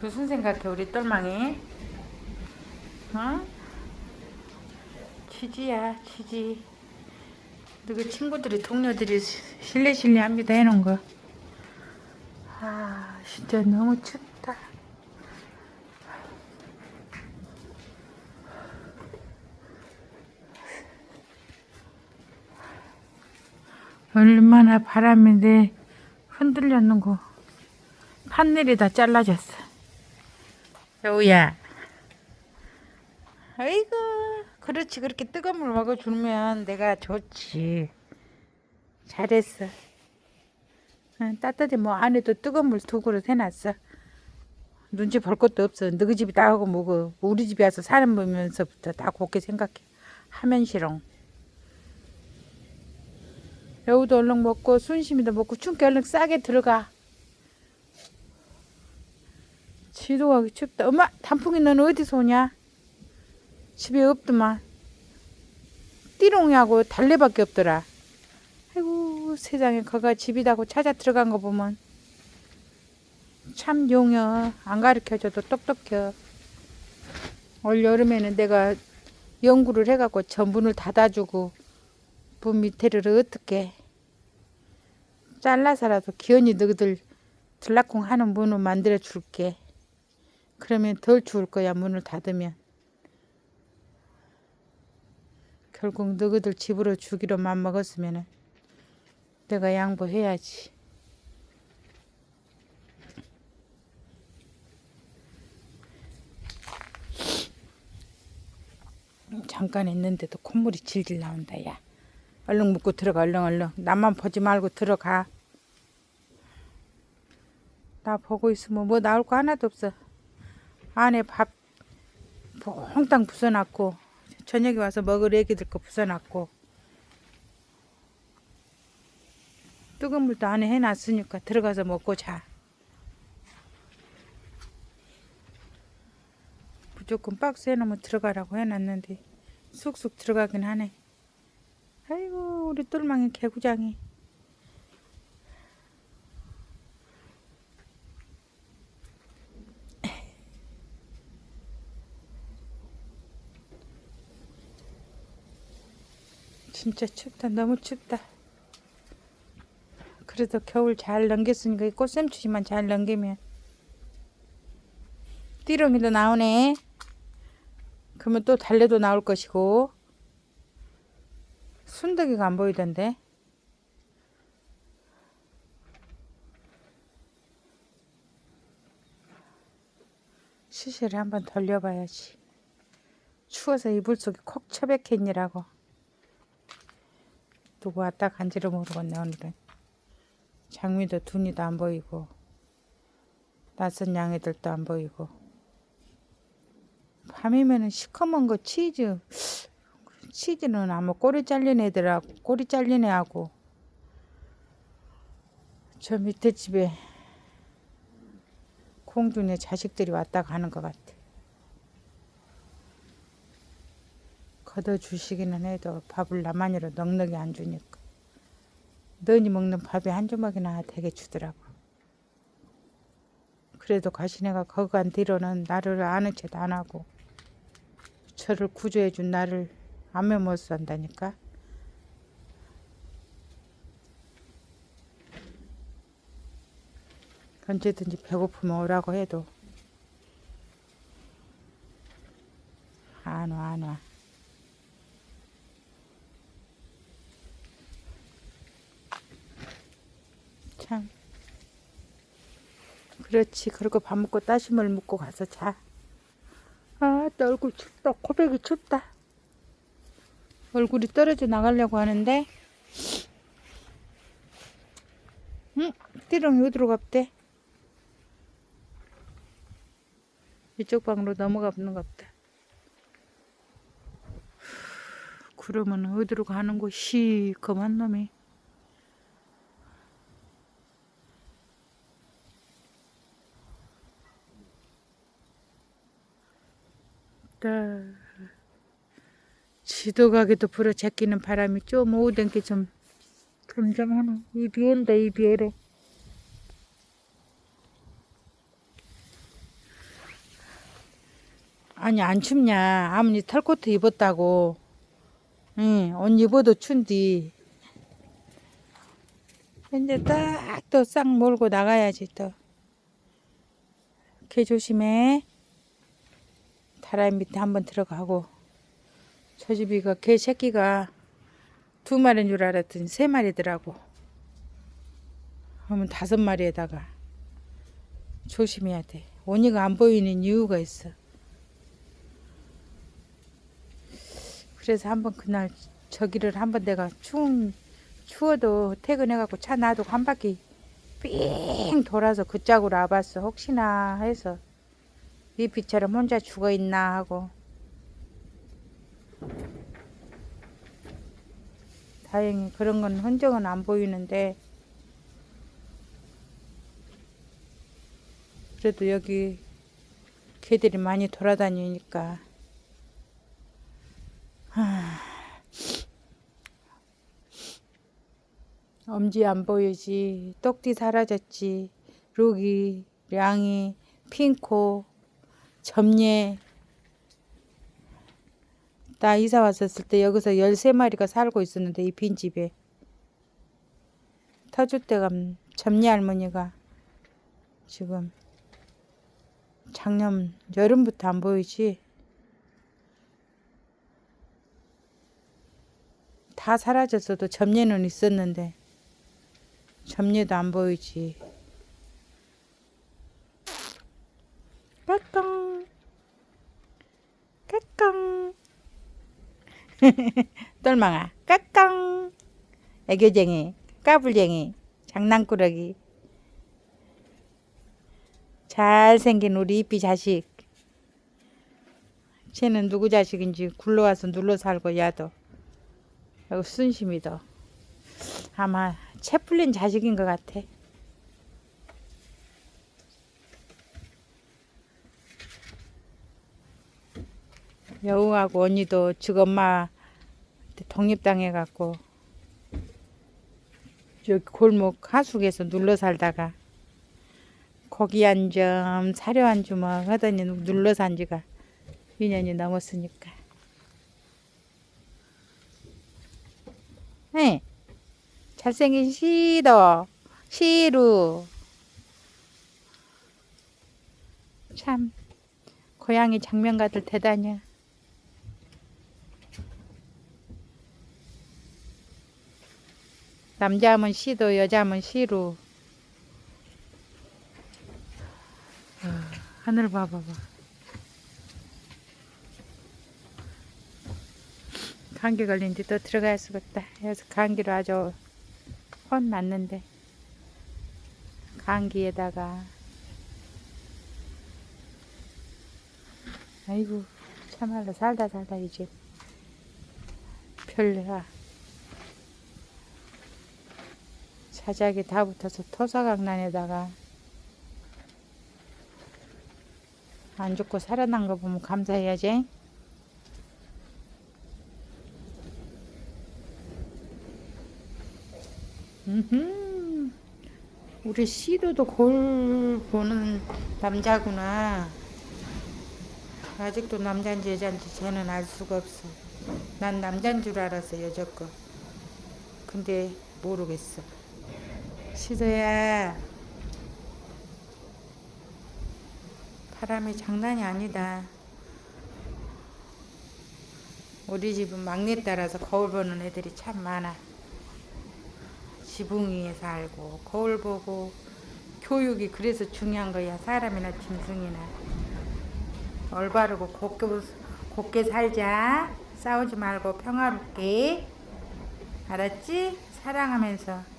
무슨 생각해 우리 똘망이? 어? 취지야 취지. 너그 친구들이 동료들이 실례 실례 합니다 해놓은 거. 아 진짜 너무 춥다. 얼마나 바람이 내 흔들렸는고 판넬이 다 잘라졌어 여우야. 아이고 그렇지 그렇게 뜨거운 물 먹어주면 내가 좋지. 잘했어. 응, 따뜻해 뭐 안에도 뜨거운 물 두 그릇 해놨어. 눈치 볼 것도 없어. 너희 집이 다 하고 뭐고 우리 집에 와서 사는 보면서부터 다 곱게 생각해. 하면 싫어. 여우도 얼른 먹고 순심이도 먹고 춘기 얼른 싸게 들어가. 지도 가기 춥다. 엄마 단풍이 너는 어디서 오냐? 집에 없더만. 띠롱이하고 달래밖에 없더라. 아이고 세상에 거가 집이다고 찾아 들어간 거 보면 참 용여 안 가르쳐줘도 똑똑해. 올 여름에는 내가 연구를 해갖고 전분을 닫아주고 문 밑에를 어떻게 잘라서라도 기현이 너희들 들락콩 하는 문을 만들어 줄게. 그러면 덜 추울 거야 문을 닫으면. 결국 너희들 집으로 주기로 맘먹었으면 내가 양보해야지. 잠깐 했는데도 콧물이 질질 나온다 야. 얼른 묻고 들어가 얼른 얼른 나만 보지 말고 들어가 나 보고 있으면 뭐 나올 거 하나도 없어 안에 밥 퐁땅 부숴놨고 저녁에 와서 먹을 애기들 거 부숴놨고 뜨거운 물도 안에 해놨으니까 들어가서 먹고 자. 무조건 박스 해놓으면 들어가라고 해놨는데 쑥쑥 들어가긴 하네. 아이고 우리 똘망이 개구장이 진짜 춥다 너무 춥다 그래도 겨울 잘 넘겼으니까 이 꽃샘추지만 잘 넘기면 띠렁이도 나오네 그러면 또 달래도 나올 것이고 순덕이가 안 보이던데. 시시를 한번 돌려봐야지. 추워서 이불 속에 콕 처박혔니라고. 누구 왔다 간지를 모르겠네 오늘은. 장미도 둔이도 안 보이고 낯선 양이들도 안 보이고 밤이면은 시커먼 거 치즈 치즈는 아마 꼬리 잘린 애들하고 꼬리 잘린 애하고 저 밑에 집에 공주네 자식들이 왔다 가는 것 같아. 걷어 주시기는 해도 밥을 나만이로 넉넉히 안 주니까 너니 먹는 밥이 한 조각이나 되게 주더라고. 그래도 가시네가 거간 뒤로는 나를 아는 척도 안 하고 저를 구조해 준 나를 안면 못 산다니까. 언제든지 배고프면 오라고 해도 안 와, 안 와. 참. 그렇지. 그리고 밥 먹고 따심을 먹고 가서 자. 아, 또 얼굴 춥다. 코백이 춥다. 얼굴이 떨어져 나가려고 하는데 응? 띠롱이 어디로 갔대? 이쪽 방으로 넘어가 보는 것 같다. 그러면 어디로 가는 곳이 그만 놈이. 따. 지도 가게도 불어 제끼는 바람이 좀 오던 게좀 점점하노. 이비 온다 이비 에래. 아니 안 춥냐? 아무리 털코트 입었다고. 응, 옷 입어도 춘디. 이제 딱 또 싹 몰고 나가야지 또. 개 조심해. 다라이 밑에 한번 들어가고. 저 집이가 개 새끼가 두 마리인 줄 알았더니 세 마리더라고. 그러면 다섯 마리에다가 조심해야 돼. 원이가 안 보이는 이유가 있어. 그래서 한번 그날 저기를 한번 내가 추운 추워도 퇴근해갖고 차 놔두고 한 바퀴 삥 돌아서 그 짝으로 와봤어. 혹시나 해서 이피처럼 혼자 죽어 있나 하고. 다행히 그런 건 흔적은 안 보이는데 그래도 여기 개들이 많이 돌아다니니까. 하... 엄지 안 보이지. 똑띠 사라졌지. 루기 량이 핑코 점례 나 이사 왔었을 때 여기서 13마리가 살고 있었는데 이 빈집에. 터줏대감 음, 점례 할머니가 지금 작년 여름부터 안 보이지? 다 사라졌어도 점례는 있었는데 점례도 안 보이지. 까꿍 까꿍 똘망아 까꿍 애교쟁이 까불쟁이 장난꾸러기. 잘생긴 우리 이삐 자식. 쟤는 누구 자식인지 굴러와서 눌러 살고 야도. 순심이도. 아마 채 풀린 자식인 것 같아 여우하고 언니도 즉 엄마 독립당해갖고 저기 골목 하숙에서 눌러 살다가 고기 한 점, 사료 한 주먹 하더니 눌러 산 지가 2년이 넘었으니까. 네. 잘생긴 시더, 시루. 참, 고양이 장면가들 대단해. 남자 하면 시도, 여자 하면 시루. 아, 하늘 봐봐봐. 감기 걸린 뒤 또 들어갈 수가 없다. 여기서 감기로 아주 혼 났는데. 감기에다가. 아이고, 참말로 살다 살다 이제. 별로 야. 자작이 다 붙어서 토사강난에다가 안 죽고 살아난 거 보면 감사해야지. 음흠. 우리 시도도 거울 보는 남자구나. 아직도 남자인지 여자인지 쟤는 알 수가 없어. 난 남자인 줄 알았어, 여자 거. 근데 모르겠어. 시도야. 바람이 장난이 아니다. 우리 집은 막내딸아서 거울 보는 애들이 참 많아. 지붕 위에 살고 거울 보고 교육이 그래서 중요한 거야. 사람이나 짐승이나 올바르고 곱게, 곱게 살자. 싸우지 말고 평화롭게. 알았지? 사랑하면서.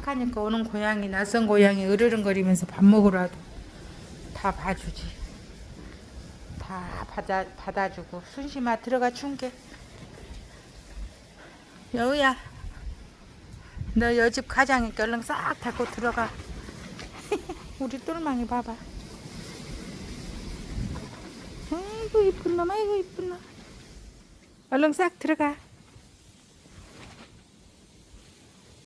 착하니까 오는 고양이 낯선 고양이 으르렁거리면서 밥 먹으라도 다 봐주지. 다 받아 받아주고 순심아 들어가 충게. 여우야, 너 여집 가장이니까 얼른 싹 닫고 들어가. 우리 똘망이 봐봐. 아이고 이쁜 놈, 아이고 이쁜 놈. 얼른 싹 들어가.